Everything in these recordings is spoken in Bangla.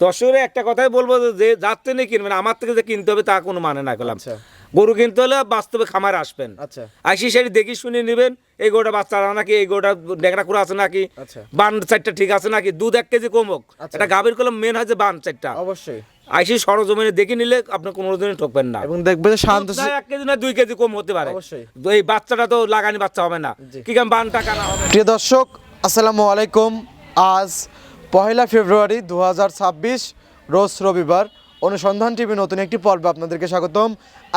দর্শকের একটা কথাই বলব যে যার থেকে কিনবেন আমার থেকে যে কিনতে হবে তা কোনো মানে না করলাম আচ্ছা। গরু কিনতে হলে বাস্তবে খামারে আসবেন। আচ্ছা। আসি সেটি দেখি শুনে নেবেন এই গোটা বাচ্চা নাকি এই গোটা ডেকড়া করে আছে নাকি আচ্ছা। বান চারটা ঠিক আছে নাকি দুধ এক কেজি কমুক আচ্ছা। এটা গাভীর কলম মেন হয় যে বান চারটা। অবশ্যই। আইসি সরজমিনে দেখে নিলে আপনি কোনো দিনই ঠকবেন না। এবং দেখবে যে শান্ত এক কেজি না দুই কেজি কম হতে পারে। অবশ্যই। এই বাচ্চাটা তো লাগানি বাচ্চা হবে না। কি কারণ বান টাকা না হবে? প্রিয় দর্শক আসসালামু আলাইকুম। আজ পহেলা ফেব্রুয়ারি দু হাজার ছাব্বিশ, রোজ রবিবার অনুসন্ধান টিভি নতুন একটি পর্বে আপনাদেরকে স্বাগতম।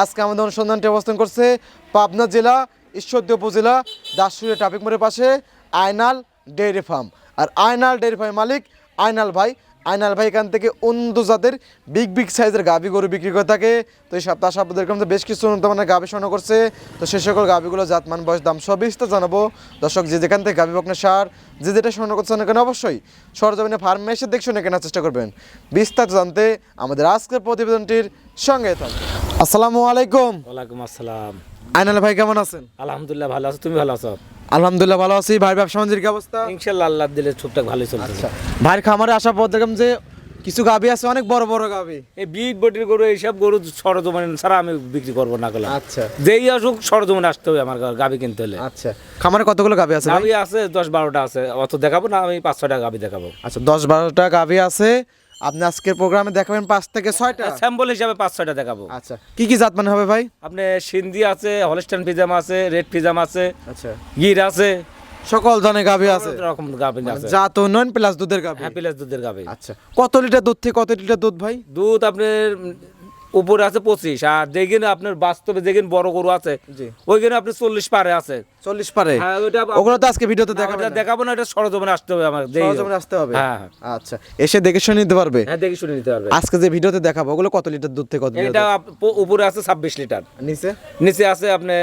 আজকে আমাদের অনুসন্ধানটি অবস্থান করছে পাবনা জেলা, ঈশ্বরদী উপজেলা দাসুরিয়া ট্রাফিক মোড়ের পাশে আয়নাল ডেইরি ফার্ম। আর আয়নাল ডেইরি ফার্মের মালিক আয়নাল ভাই আয়নাল ভাই এখান থেকে অন্য জাতের বিগ বিগ সাইজের গাভি গরু বিক্রি করে থাকে। তো এই সপ্তাহ সপ্তাহের মধ্যে বেশ কিছু উন্নত মানের গাভি সংগ্রহ করছে। তো সে সকল গাভিগুলো জাতমান বয়স দাম সব তো জানাব। দর্শক যে যেখান থেকে গাভি বকনা সার যে যেটা সংগ্রহ করছে না কেন অবশ্যই সরজমিনে ফার্মে এসে দেখে শুনে কেনার চেষ্টা করবেন। বিস্তারিত জানতে আমাদের আজকের প্রতিবেদনটির সঙ্গে থাকবে আসসালামু আলাইকুম। ওয়ালাইকুম আসসালাম। আয়নাল ভাই কেমন আছেন? আলহামদুলিল্লাহ ভালো আছো। তুমি ভালো আছো? আলহামদুলিল্লাহ ভালো আছি। ভাই ব্যবসা বাণিজ্যের কি অবস্থা? ইনশাল্লাহ আল্লাহ দিলে টুকটাক ভালোই চলতেছে ভাইয়ের খামারে আসার পর দেখলাম যে কিছু গাভি আছে অনেক বড় বড় গাভি এই বিগ বটির গরু এইসব গরু সরজমিন ছাড়া আমি বিক্রি করব না করলাম আচ্ছা। যেই আসুক সরজমিন আসতে হবে আমার গাবি কিনতে হলে। আচ্ছা। খামারে কতগুলো গাভি আছে? গাবি আছে দশ বারোটা আছে। অত দেখাবো না আমি পাঁচ ছয়টা গাবি দেখাবো। আচ্ছা দশ বারোটা গাভি আছে। আপনি আজকের প্রোগ্রামে দেখাবেন পাঁচ থেকে ছয়টা। স্যাম্পল হিসাবে পাঁচ ছয়টা দেখাবো। আচ্ছা কি কি জাত মানে হবে ভাই? আপনি সিন্ধি আছে হলস্টাইন ফিজাম আছে রেড ফিজাম আছে আচ্ছা। গির আছে। সকল ধরনের গাভি আছে। রকম গাবি আছে। জাত উন্নয়ন প্লাস দুধের গাভি। হ্যাঁ প্লাস দুধের গাবি আচ্ছা কত লিটার দুধ থেকে কত লিটার দুধ ভাই? দুধ আপনার উপরে আছে পঁচিশ আর যেখানে আপনার বাস্তবে যেখানে বড় গরু আছে ওইখানে আপনি চল্লিশ পারে আছে। চল্লিশ পারে? হ্যাঁ ওগুলো তো আজকে ভিডিওতে দেখাবো দেখাবো না এটা সরজমিনে আসতে হবে আমার যেই আসতে হবে? হ্যাঁ হ্যাঁ। আচ্ছা এসে দেখে শুনে নিতে পারবে? হ্যাঁ দেখে শুনে নিতে পারবে। আজকে যে ভিডিওতে দেখাবো ওগুলো কত লিটার দুধ থেকে কত এটা উপরে আছে ছাব্বিশ লিটার। নিচে? নিচে আছে আপনার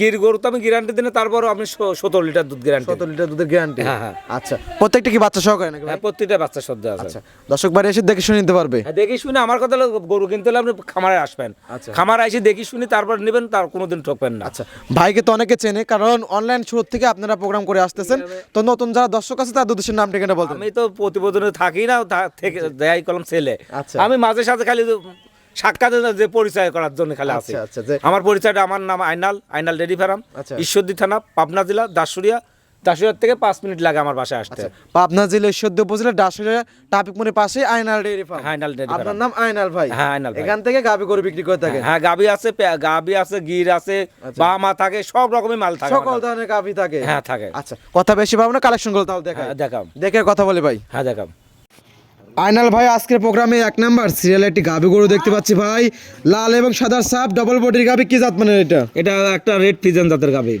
গির গরু তো আমি গ্যারান্টি দিনে তারপরও আপনি সতেরো লিটার দুধ গ্যারান্টি কত লিটার দুধের গ্যারান্টি হ্যাঁ, হ্যাঁ। আচ্ছা প্রত্যেকটা কি বাচ্চা সহকারে নাকি হ্যাঁ প্রত্যেকটা বাচ্চা সদ্য আছে। আচ্ছা দর্শক বাড়ি এসে দেখে শুনে নিতে পারবে। হ্যাঁ দেখি শুনে আমার কথা হলো গরু কিনতে হলে আপনি খামারে আসবেন। আচ্ছা। খামারে এসে দেখি শুনে তারপর নেবেন তার কোনোদিন ঠকবেন না। আচ্ছা ভাইকে তো অনেকে চেনে কারণ অনলাইন শুরু থেকে আপনারা প্রোগ্রাম করে আসতেছেন। তো নতুন যারা দর্শক আছে তার দুধের নাম ঠিকানা বলতেন আমি তো প্রতিবেদনে থাকি না থেকে দেয়াই কলম ছেলে। আচ্ছা। আমি মাঝে সাথে খালি সাক্ষাৎ যে পরিচয় করার জন্য খালি আছি। আচ্ছা, আচ্ছা, যে- আমার পরিচয়টা আমার নাম আইনাল আইনাল ডেরি ফার্ম আচ্ছা। ঈশ্বরদী থানা পাবনা জেলা দাসুরিয়া দাসুরিয়ার থেকে পাঁচ মিনিট লাগে আমার বাসায় আসতে। পাবনা জেলা ঈশ্বরদী উপজেলা ডাসুরিয়া ট্রাফিক মোড়ের পাশে আয়নাল ডেয়ারি ফার্ম হ্যাঁ, আইনাল ডেরি আপনার নাম আয়নাল ভাই। হ্যাঁ, আয়নাল ভাই। এখান থেকে গাবি গরু বিক্রি করে থাকেন। হ্যাঁ গাবি আছে গাবি আছে গির আছে বামা থাকে সব রকমের মাল থাকে আচ্ছা। সকল। ধরনের গাবি থাকে। হ্যাঁ থাকে। আচ্ছা কথা বেশি পাবো না কালেকশনগুলো তাহলে দেখাই। হ্যাঁ, দেখাম দেখে কথা বলে ভাই। হ্যাঁ দেখাম আয়নাল ভাই আজকের প্রোগ্রামে এক নাম্বার সিরিয়ালে একটি গাবি গরু দেখতে পাচ্ছি ভাই। লাল এবং সাদার সাপ ডবল বডির গাবি কি জাত মানে এটা? এটা একটা রেড ফিজেন জাতের গাবি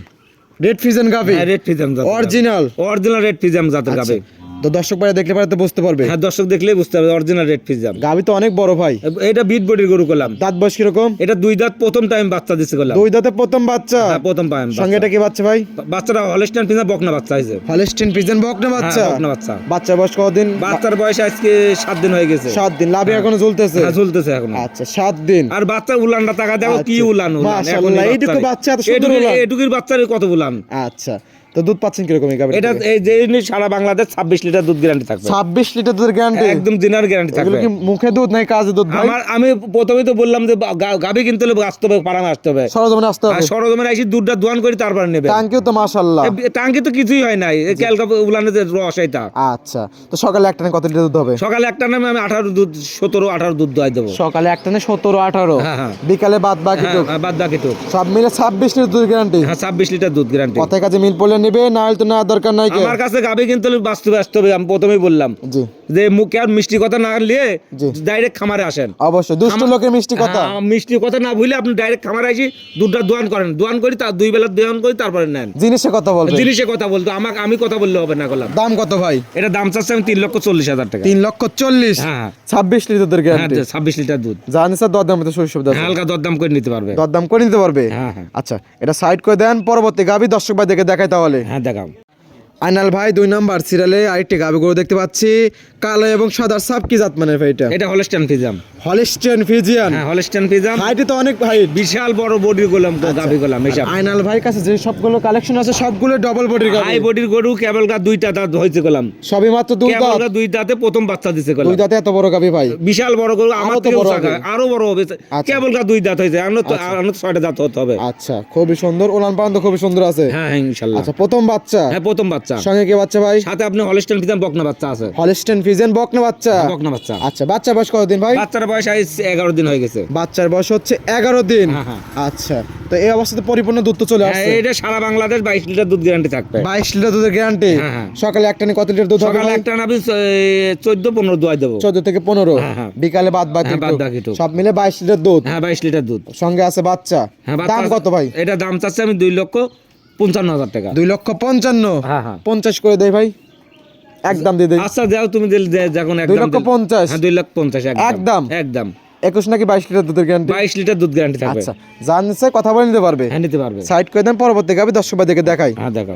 রেড ফিজেন গাবি হ্যাঁ রেড ফিজেন জাত অরিজিনাল অরিজিনাল রেড ফিজেন জাতের গাবি তো দর্শক ভাই দেখলে পারে তো বুঝতে পারবে। হ্যাঁ দর্শক দেখলেই বুঝতে হবে অরিজিনাল রেড ফিজাম গাবি তো অনেক বড় ভাই। এটা বিট বডির গরু করলাম দাঁত বয়স কীরকম? এটা দুই দাঁত প্রথম টাইম বাচ্চা দিছে করলাম দুই দাঁতে প্রথম বাচ্চা? হ্যাঁ প্রথম টাইম সঙ্গে এটা কি বাচ্চা ভাই? বাচ্চাটা হলস্টাইন ফিজা বকনা বাচ্চা হয়েছে হলিস্টিন পিজন বকনা বাচ্চা? হ্যাঁ, বকনা বাচ্চা। বাচ্চা বয়স কদিন বাচ্চার বয়স আজকে সাত দিন হয়ে গেছে। সাত দিন। লাভি এখনও ঝুলতেছে? হ্যাঁ, ঝুলতেছে এখন। আচ্ছা সাত দিন। আর বাচ্চার উলানটা টাকা দেখো কি আচ্ছা। উলান উলান। মাশাআল্লাহ, এইটুকু বাচ্চা এত সুন্দর উলান। এটুকুর বাচ্চার কত উলান। আচ্ছা। তো দুধ পাচ্ছেন কীরকম এই এটা এই যে সারা বাংলাদেশ ছাব্বিশ লিটার দুধ গ্যারান্টি থাকবে। ছাব্বিশ লিটার দুধের গ্যারান্টি একদম দিনার গ্যারান্টি থাকবে। কি মুখে দুধ নাই কাজে দুধ ভাই? আমার আমি প্রথমেই তো বললাম যে বা- গা- গাভী কিনতে হলে আসতে হবে আসতে হবে। সরজমিনে আসতে হবে। আইসি দুধটা দোয়ান করে তারপরে নেবে। টাঙ্কিও তো মাশাআল্লাহ। এ, টাঙ্কি তো কিছুই হয় নাই। ক্যালকা উলানে যে রস এটা। আচ্ছা। তো সকালে একটানে কত লিটার দুধ হবে? সকালে একটা নামে আমি আঠারো দুধ সতেরো আঠারো দুধ দোয়াই দেবো। সকালে সতেরো আঠারো? হ্যাঁ, হ্যাঁ। বিকালে বাদ বাকি হ্যাঁ, টুক? হ্যাঁ, বাদ বাকি তো সব মিলে ছাব্বিশ লিটার দুধ গ্যারান্টি হ্যাঁ ছাব্বিশ লিটার দুধ গ্যারান্টি কথায় কাজে মিল পড়লে নিবে না হলে তো না দরকার নাই আমার কাছে গাবি কিন্তু হলে বাস্তবে আসতে হবে আমি প্রথমেই বললাম। জি। যে মুখে আর মিষ্টি কথা না নিয়ে ডাইরেক্ট খামারে আসেন। অবশ্যই দুষ্ট লোকের মিষ্টি কথা। হ্যাঁ, মিষ্টি কথা না ভুলে আপনি ডাইরেক্ট খামারে আসি দুধটা দোয়ান করেন। দোয়ান করি তার দুই বেলা দোয়ান করি তারপরে নেন। জিনিসে কথা বলবে জিনিসে কথা বলতো আমাকে আমি কথা বললে হবে না করলাম দাম কত ভাই? এটা দাম চাচ্ছে আমি তিন লক্ষ চল্লিশ হাজার টাকা। তিন লক্ষ চল্লিশ? হ্যাঁ ছাব্বিশ লিটার দুধের হ্যাঁ গ্যারান্টি ছাব্বিশ লিটার দুধ। জানি স্যার দরদাম তো সুবিধা আছে হালকা দরদাম করে নিতে পারবে। দরদাম করে নিতে পারবে? হ্যাঁ হ্যাঁ। আচ্ছা এটা সাইড করে দেন পরবর্তী গাবি দর্শক ভাই দেখে দেখাই তাহলে। হ্যাঁ দেখাও। আইনাল ভাই দুই নাম্বার সিরিয়ালে আরেকটি গাবি গরু দেখতে পাচ্ছি। কালো এবং সাদা সাপ কি জাত মানের ভাই এটা? এটা হলস্টান ফিজাম হলিস্টিয়ান ফিজিয়ান হ্যাঁ হলস্টান ফিজাম হাইটে তো অনেক ভাই। বিশাল বড় বডি গোলাম গাবি গোলাম এসব। আইনাল ভাই কাছে যে সবগুলো কালেকশন আছে সবগুলো ডবল বডির গাবি। হাই বডির গরু কেবল গা দুইটা দাঁত হয়েছে গোলাম। সবই মাত্র দুই কেবল দাঁত। গা দুই দাঁতে প্রথম বাচ্চা দিছে গোলাম। দুই দাঁতে এত বড় গাবি ভাই। বিশাল বড় গরু আমার আরও তো বড়। আরও বড় হবে। আচ্ছা। কেবল গা দুই দাঁত হয়েছে আমরা তো আমরা তো ছয়টা দাঁত হতে হবে। আচ্ছা খুবই সুন্দর। ওলান পান্ত খুবই সুন্দর আছে। হ্যাঁ হ্যাঁ ইনশাল্লাহ। আচ্ছা প্রথম বাচ্চা। হ্যাঁ প্রথম বাচ্চা। সঙ্গে কে বাচ্চা ভাই? সাথে আপনি হলস্টাইন ফিজাম বকনা বাচ্চা আছে। হলিস্টিয়ান ফিজিয়ান বকনা বাচ্চা? বকনা বাচ্চা। আচ্ছা বাচ্চা বয়স কতদিন ভাই? বাচ্চার বয়স এগারো দিন হয়ে গেছে। বাচ্চার বয়স হচ্ছে এগারো দিন। হ্যাঁ, হ্যাঁ। আচ্ছা তো এই অবস্থাতে পরিপূর্ণ দুধ তো চলে হ্যাঁ আসছে। এটা সারা বাংলাদেশ বাইশ লিটার দুধ গ্যারান্টি থাকবে। বাইশ লিটার দুধের গ্যারান্টি হ্যাঁ, হ্যাঁ। সকালে একটা কত লিটার দুধ হবে সকালে একটা নাবি চোদ্দ পনেরো দোয়াই দেবো। চোদ্দ থেকে পনেরো। হ্যাঁ, হ্যাঁ। বিকালে বাদ বাকি হ্যাঁ, সব মিলে বাইশ লিটার দুধ। হ্যাঁ বাইশ লিটার দুধ। সঙ্গে আছে বাচ্চা। হ্যাঁ দাম কত ভাই? এটা দাম চাচ্ছে আমি দুই লক্ষ পঞ্চান্ন হাজার টাকা। দুই লক্ষ পঞ্চান্ন। হ্যাঁ, হ্যাঁ। পঞ্চাশ করে দেয় ভাই। একদম দিয়ে দেয় আচ্ছা যাও তুমি যখন দুই লক্ষ পঞ্চাশ। হ্যাঁ দুই লক্ষ পঞ্চাশ? একদম। একদম। একুশ নাকি বাইশ লিটার দুধের গ্যারান্টি বাইশ লিটার দুধ গ্যারান্টি থাকবে। আচ্ছা কথা বলে নিতে পারবে। হ্যাঁ নিতে পারবে। সাইড করে দেন পরবর্তী গাবি দর্শক ভাইদেরকে দেখাই। হ্যাঁ দেখো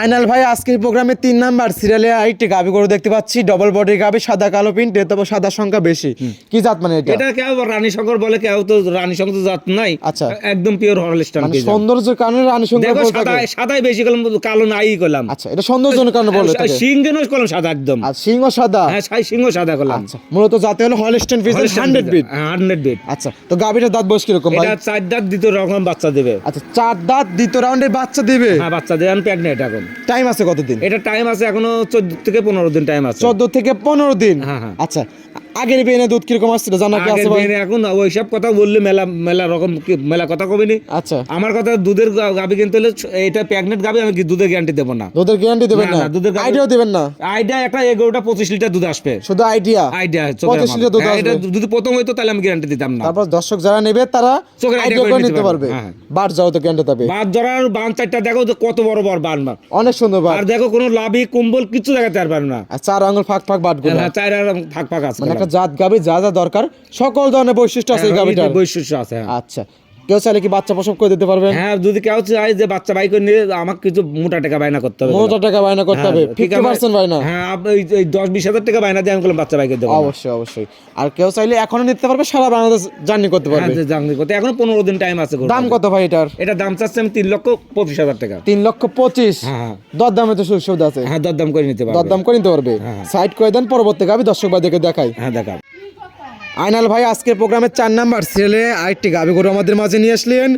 আইনাল ভাই আজকের প্রোগ্রামে তিন নাম্বার সিরিয়ালে আরেকটি গাবি গরু দেখতে পাচ্ছি। ডবল গাবি সাদা কালো তবে সাদা সংখ্যা বেশি। কি জাত মানে এটা? এটা কেউ রানী শঙ্কর বলে কেউ তো রানী শঙ্কর তো জাত নাই। আচ্ছা। একদম পিওর হলস্টান মানে সৌন্দর্যের কারণে রানী সঙ্গে দেখো সাদা সাদাই বেশি করলাম কালো নাই করলাম আচ্ছা এটা সৌন্দর্যের কারণে বলে থাকে সিং যেন করলাম সাদা একদম। আর সিংহ সাদা? হ্যাঁ সাই সিংহ সাদা করলাম আচ্ছা মূলত জাতে হলো হলস্টেন ফিজের হান্ড্রেড বিট হান্ড্রেড বেড আচ্ছা তো গাবিটার দাঁত বয়স কীরকম এটা চার দাঁত দ্বিতীয় রকম বাচ্চা দেবে। আচ্ছা চার দাঁত দ্বিতীয় রাউন্ডে বাচ্চা দিবে? হ্যাঁ বাচ্চা দেবে আমি প্রেগনেন্ট এখন। টাইম আছে কতদিন? এটা টাইম আছে এখনও চোদ্দ থেকে পনেরো দিন টাইম আছে। চোদ্দ থেকে পনেরো দিন? হ্যাঁ, হ্যাঁ। আচ্ছা আগের পেয়ে দুধ কীরকম আসছিল জানা কি আছে ভাই? এখন ওইসব কথা বললে মেলা মেলা রকম মেলা কথা কবিনি আচ্ছা। আমার কথা দুধের গা- গাভি কিনতে হলে এটা প্রেগনেন্ট গাভি আমি কি দুধের গ্যারান্টি দেবো না? দুধের গ্যারান্টি দেবেন না, দুধের আইডিয়াও দেবেন না? আইডিয়া একটা এগারোটা পঁচিশ লিটার দুধ আসবে। শুধু আইডিয়া? আইডিয়া পঁচিশ লিটার দুধ এটা আসবে। যদি প্রথম হইতো তাহলে আমি গ্যারান্টি দিতাম না। তারপর দর্শক যারা নেবে তারা আইডিয়া করে নিতে পারবে। হ্যাঁ। বার যাও তো গ্যারান্টি পাবে বাদ জড়ার বান চারটা দেখো কত বড় বড় বান বান। অনেক সুন্দর বার আর দেখো কোনো লাভি কুম্বল কিছু দেখাতে পারবে না। আর চার আঙুল ফাঁক ফাঁক বাটগুলো হ্যাঁ, চার আর ফাঁক ফাঁক আছে। মানে একটা জাত গাবি যা যা দরকার সকল ধরনের বৈশিষ্ট্য আছে এই হ্যাঁ, গাবিটার বৈশিষ্ট্য আছে হ্যাঁ। আচ্ছা কেউ চাইলে কি বাচ্চা প্রসব করে দিতে পারবেন হ্যাঁ যদি কেউ চাই যে বাচ্চা বাই করে নিয়ে আমাকে কিছু মোটা টাকা বায়না করতে হবে। মোটা টাকা বায়না করতে হবে। হ্যাঁ, ফিফটি পার্সেন্ট বায়না। হ্যাঁ এই দশ বিশ হাজার টাকা বায়না দিয়ে আমি করলাম বাচ্চা দেবো অবশ্যই অবশ্যই। আর কেউ চাইলে এখনও নিতে পারবে সারা বাংলাদেশ জার্নি করতে হ্যাঁ পারবে। জানতে করতে এখনও পনেরো দিন টাইম আছে দাম কত ভাই এটার? এটা দাম চাচ্ছে আমি তিন লক্ষ পঁচিশ হাজার টাকা। তিন লক্ষ পঁচিশ? হ্যাঁ হ্যাঁ। দর দামে তো সুযোগ সুবিধা আছে। হ্যাঁ দরদাম করে নিতে পারবে। দরদাম করে নিতে পারবে। সাইড করে দেন পরবর্তী গাবি দর্শক ভাইদেরকে দেখাই। হ্যাঁ দেখা আইনাল ভাই, আজকের প্রোগ্রামের চার নাম্বার ছেলে, আরেকটি গাভি গরু আমাদের মাঝে নিয়ে আসলেন।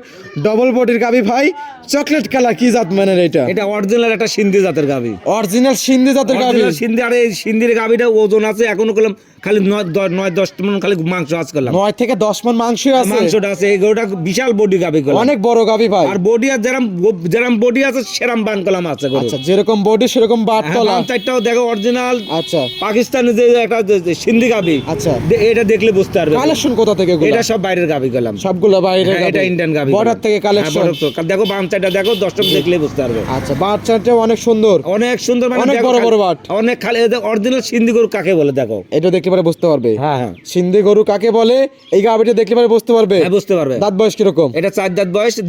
ডবল বডির গাভি ভাই চকলেট কালার কি জাত মানে এটা? এটা অরিজিনাল একটা সিন্ধি জাতের গাভি। অরিজিনাল সিন্ধি জাতের গাবি সিন্ধি আর এই সিন্ধির গাভিটা ওজন আছে এখনও করলাম খালি নয় নয় দশ মন খালি মাংস আজ করলাম। নয় থেকে দশ মন মাংস আছে? মাংসটা আছে এই গরুটা বিশাল বডি গাভি করলাম। অনেক বড় গাবি ভাই। আর বডি আর যেরাম যেরাম বডি আছে সেরাম বান কলাম আছে আচ্ছা যেরকম বডি সেরকম বাট হ্যাঁ, তলা। বাম দেখো অরিজিনাল আচ্ছা। পাকিস্তানে যে একটা সিন্ধি গাভি আচ্ছা। এটা দেখলে বুঝতে পারবে। কালেকশন কোথা থেকে এটা সব বাইরের গাভি গেলাম সবগুলো বাইরে এটা ইন্ডিয়ান গাভি বর্ডার থেকে কালেকশন দেখো বাম সাইডটা দেখো দর্শক দেখলে বুঝতে পারবে। আচ্ছা বাচ্চাটা অনেক সুন্দর। অনেক সুন্দর মানে অনেক বড় বড় বাট। অনেক খালি অরিজিনাল সিন্ধি গরু কাকে বলে দেখো? এটা দেখলে পরে বুঝতে পারবে। হ্যাঁ হ্যাঁ। সিন্ধি গরু কাকে বলে এই গাবিটা দেখলে পরে বুঝতে পারবে। হ্যাঁ বুঝতে পারবে। দাঁত বয়স কীরকম? এটা চার দাঁত বয়স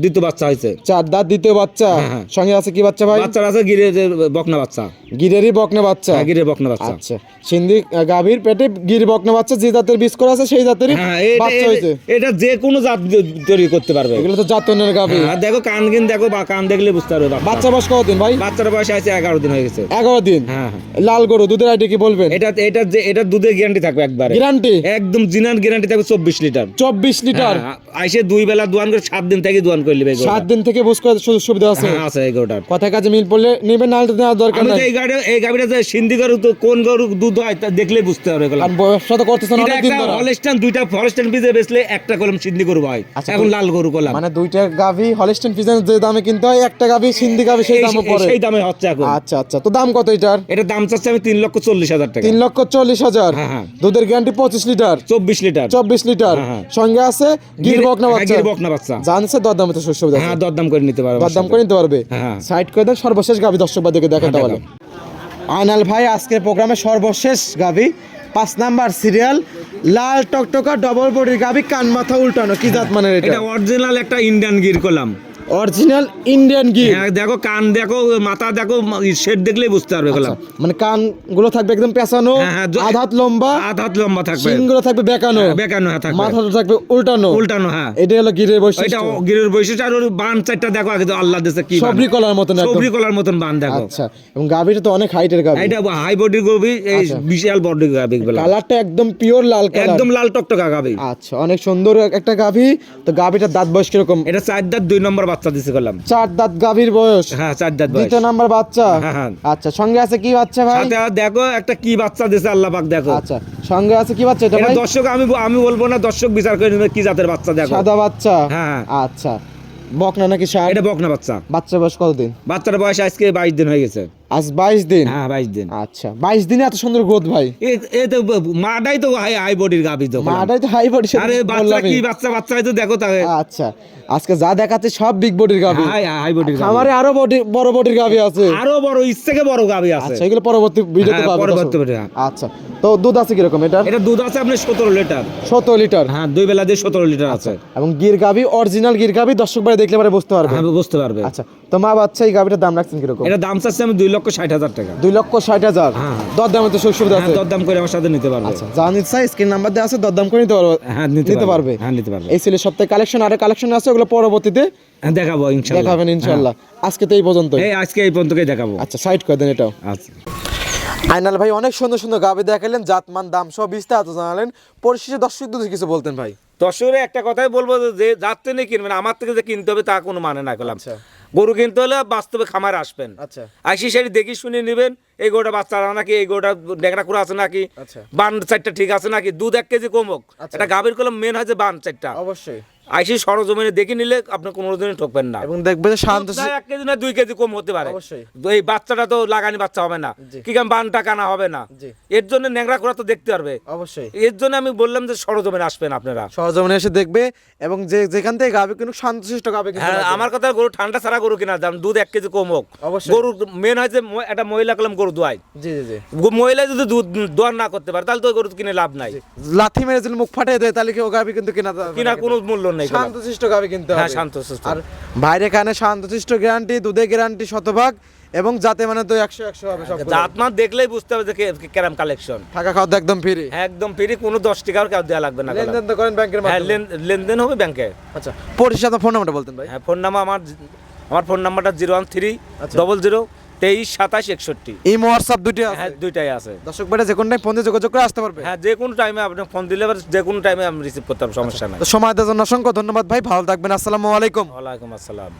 দ্বিতীয় বাচ্চা হয়েছে। চার দাঁত দ্বিতীয় বাচ্চা? হ্যাঁ, হ্যাঁ। সঙ্গে আছে কি বাচ্চা ভাই? বাচ্চার আছে গিরে বকনা বাচ্চা। গিরেরই বকনা বাচ্চা? হ্যাঁ, গিরে বকনা বাচ্চা। আচ্ছা। সিন্ধি গাভীর পেটে গির বকনা বাচ্চা যে জাতের বীজ করা আছে সেই জাতেরই বাচ্চা হয়েছে। এটা- যে কোনো জাত তৈরি করতে পারবে। এগুলো তো জাতনের গাভী। দেখো কান কিন দেখো বা কান দেখলে বুঝতে পারবে বাচ্চা বয়স কতদিন ভাই? বাচ্চার বয়স আছে এগারো দিন হয়ে গেছে। এগারো দিন? হ্যাঁ হ্যাঁ। লাল গরু দুধের আইডি কি বলবেন? এটা এটা যে এটা দুধের গ্যারান্টি থাকবে একবারে। গ্যারান্টি একদম গ্যারান্টি থাকবে চব্বিশ লিটার। চব্বিশ লিটার? হ্যাঁ, আইসে দুই বেলা দোয়ান করে সাত দিন থেকে দোয়ান করে নেবে। সাত দিন থেকে বুঝ সুযোগ সুবিধা আছে? আছে এই গরুটার। কথা কাজে মিল পড়লে নেবেন না নেওয়ার দরকার নাই। এই গাড়ি এই গাড়িটা যে সিন্ধি গরু তো কোন গরু দুধ হয় তা দেখলে বুঝতে এগুলো। আর ব্যবসা তো করতেছেন অনেক দিন একটা ধরে। হলস্টাইন দুইটা ফরেস্টাইন পিজে বেচলে একটা কলম সিন্ধি গরু হয়। আচ্ছা, এখন লাল গরু কলাম। মানে দুইটা গাভী হলিস্টেন যে দামে কিনতে হয় একটা গাভী সিন্ধি গাভী সেই দামে পড়ে। সেই দামে হচ্ছে এখন। আচ্ছা আচ্ছা তো দাম কত এটার? এটা দাম চাচ্ছে আমি তিন লক্ষ চল্লিশ হাজার টাকা। তিন লক্ষ চল্লিশ হাজার? হ্যাঁ, হ্যাঁ। দুধের গ্যারান্টি পঁচিশ লিটার? চব্বিশ লিটার। চব্বিশ লিটার। হ্যাঁ। সঙ্গে আছে গির বকনা বাচ্চা। গির বকনা বাচ্চা। জানছে দরদামে তো শস্য হ্যাঁ দরদাম করে নিতে পারবে দরদাম করে নিতে পারবে। সাইড করে দেন সর্বশেষ গাভী দর্শক বাদিকে দেখেন হ্যাঁ, তাহলে আয়নাল ভাই আজকের প্রোগ্রামে সর্বশেষ গাভী। পাঁচ নাম্বার সিরিয়াল লাল টকটকা ডবল বডির গাভী কান মাথা উল্টানো। কি জাত মানে এটা? এটা অরিজিনাল একটা ইন্ডিয়ান গির কলাম। অরিজিনাল ইন্ডিয়ান গির দেখো কান দেখো মাথা দেখো শেড দেখলেই বুঝতে পারবে এগুলো। মানে কানগুলো থাকবে একদম পেঁচানো হ্যাঁ, হ্যাঁ, আধাত লম্বা আধ হাত লম্বা থাকবে। সিংগুলো থাকবে বেকানো হ্যাঁ, বেঁকানো হ্যাঁ থাকবে। মাথাটা থাকবে উল্টানো। উল্টানো হ্যাঁ। এটা হলো গিরের বৈশিষ্ট্য। এটা গিরের বৈশিষ্ট্য আর ওর বান চারটা দেখো আগে আল্লাহ দেশে কি। সবরি কলার মতন সবরি কলার মতন বান দেখো। আচ্ছা এবং গাভীটা তো অনেক হাইটের গাভী। এটা হাই বডি গবি এই আচ্ছা। বিশাল বডি গাবি গুলো কালারটা একদম পিওর লাল কালার একদম লাল টকটকা গাবি আচ্ছা অনেক সুন্দর একটা গাভী। তো গাভীটার দাঁত বয়স কীরকম? এটা চার দাঁত দুই নম্বর বাচ্চা দিছে করলাম। চার দাঁত গাভীর বয়স। হ্যাঁ চার দাঁত বয়স। দ্বিতীয় নাম্বার বাচ্চা? হ্যাঁ, হ্যাঁ। আচ্ছা সঙ্গে আছে কি বাচ্চা ভাই? সাথে দেখো একটা কি বাচ্চা দিছে আল্লাহ পাক দেখো। আচ্ছা সঙ্গে আছে কি বাচ্চা এটা ভাই? দর্শক আমি আমি বলব না দর্শক বিচার করে নেবে কি জাতের বাচ্চা দেখো। সাদা বাচ্চা? হ্যাঁ আচ্ছা বকনা নাকি ষাট এটা বকনা বাচ্চা। বাচ্চা বয়স কতদিন? বাচ্চার বয়স আজকে বাইশ দিন হয়ে গেছে। আজ বাইশ দিন? হ্যাঁ বাইশ দিন। আচ্ছা বাইশ দিনে এত সুন্দর গ্রোথ ভাই। এ- তো মাটাই তো হাই হাই বডির গাবি তো মাটাই তো হাই বডি আরে বাচ্চা কি বাচ্চা বাচ্চা তো দেখো তাকে আচ্ছা আজকে যা দেখাচ্ছে সব বিগ বডির গাভী। হাই হাই বডির গাবি আমারে আরও বডি বড় বডির গাভী আছে। আরও বড় ইচ্ছেকে বড় গাবি আছে। আচ্ছা এগুলো পরবর্তী ভিডিওতে হ্যাঁ, পাবো পরবর্তী ভিডিও। আচ্ছা তো দুধ আছে কীরকম এটা এটা দুধ আছে আপনার সতেরো লিটার। সতেরো লিটার। হ্যাঁ দুই বেলা দিয়ে সতেরো লিটার আছে। এবং গির গাভী অরিজিনাল গির গাভী দর্শক ভাই দেখলে পরে বুঝতে পারবে। হ্যাঁ বুঝতে পারবে। আচ্ছা তো মা বাচ্চা এই গাভীটার দাম রাখছেন কীরকম? এটা দাম চাচ্ছে আমি দুই লক্ষ ষাট হাজার টাকা। দুই লক্ষ ষাট হাজার। হ্যাঁ। দর দামে তো সুযোগ সুবিধা হ্যাঁ আছে দরদাম করে আমার সাথে নিতে পারবে। আচ্ছা যা নিতে চাই স্ক্রিন নাম্বার দেওয়া আছে দরদাম করে নিতে পারবে। হ্যাঁ নিতে পারবে। হ্যাঁ নিতে পারবে। এই ছিল সপ্তাহে কালেকশন আরও কালেকশন আছে ওগুলো পরবর্তীতে হ্যাঁ দেখাবো ইনশাল্লাহ। দেখাবেন ইনশাল্লাহ। আজকে তো এই পর্যন্ত এই আজকে এই পর্যন্তই দেখাবো। আচ্ছা সাইড করে দেন এটাও। আচ্ছা। আইনাল ভাই অনেক সুন্দর সুন্দর গাভি দেখালেন জাতমান দাম সব বিস্তারিত জানালেন। পরিশেষে দর্শক দুধে কিছু বলতেন ভাই। দর্শকের একটা কথাই বলব যে যার থেকে কিনবেন আমার থেকে যে কিনতে হবে তা কোনো মানে না করলাম আচ্ছা। গরু কিনতে হলে বাস্তবে খামার আসবেন। আচ্ছা। আইসি সাইড দেখি শুনে নেবেন এই গোটা বাচ্চা নাকি এই গোটা ডেকড়া করে আছে নাকি আচ্ছা। বান চারটা ঠিক আছে নাকি দুধ এক কেজি কমক এটা গাভীর কলম মেন হয় যে বান চারটা। অবশ্যই। আইসি সরজমিনে দেখে নিলে আপনি কোনো দিনই ঠকবেন না। এবং দেখবে যে শান্ত এক কেজি না দুই কেজি কম হতে পারে। অবশ্যই। এই বাচ্চাটা তো লাগানি বাচ্চা হবে না। কি কারণ বানটা কানা হবে না। এর জন্য ন্যাংরা করা তো দেখতে পারবে। অবশ্যই। এর জন্য আমি বললাম যে সরজমিনে আসবেন আপনারা। সরজমিনে এসে দেখবে এবং যে যেখান থেকে গাভি কিন্তু শান্তশিষ্ট গাভি কিন্তু হ্যাঁ আমার কথা গরু ঠান্ডা ছাড়া গরু কিনা দাম দুধ এক কেজি কম হোক। অবশ্যই। গরু মেন হয়েছে যে একটা মহিলা কলম গরু দোয়াই জি জি জি। মহিলা যদি দুধ দোয়ার না করতে পারে তাহলে তো গরু কিনে লাভ নাই। লাথি মেরে যদি মুখ ফাটিয়ে দেয় তাহলে কি ও গাভি কিন্তু কিনা যাবে না কিনার কোনো মূল্য নেই শান্তশিষ্ট গাভি কিনতে হবে। হ্যাঁ, শান্তশিষ্ট। আর বাইরে কানে শান্তশিষ্ট গ্যারান্টি দুধে গ্যারান্টি শতভাগ এবং যাতে মানে তো একশো একশো হবে সব জাত মাত দেখলেই বুঝতে হবে যে কেরাম কালেকশন থাকা খাওয়া তো একদম ফ্রি একদম ফ্রি কোনো দশ টাকাও কেউ দেওয়া লাগবে না লেনদেন তো করেন ব্যাংকের হ্যাঁ লেন- লেনদেন হবে ব্যাংকে। আচ্ছা আপনার ফোন নাম্বারটা বলতেন ভাই। হ্যাঁ ফোন নাম্বার আমার আমার ফোন নাম্বারটা জিরো ওয়ান থ্রি আচ্ছা। ডবল জিরো তেইশ সাতাশ একষট্টি। এই হোয়াটসঅ্যাপ দুইটা হ্যাঁ দুইটাই আছে। দর্শক ভাইরা যে কোনো টাইম ফোন দিয়ে যোগাযোগ করে আসতে পারবে। হ্যাঁ যে কোনো টাইমে আপনি ফোন দিলে এবার যে কোনো টাইমে আমি রিসিভ করতে পারব সমস্যা নাই। তো সময় দেওয়ার জন্য অসংখ্য ধন্যবাদ ভাই ভালো থাকবেন আসসালামু আলাইকুম। ওয়ালাইকুম আসসালাম।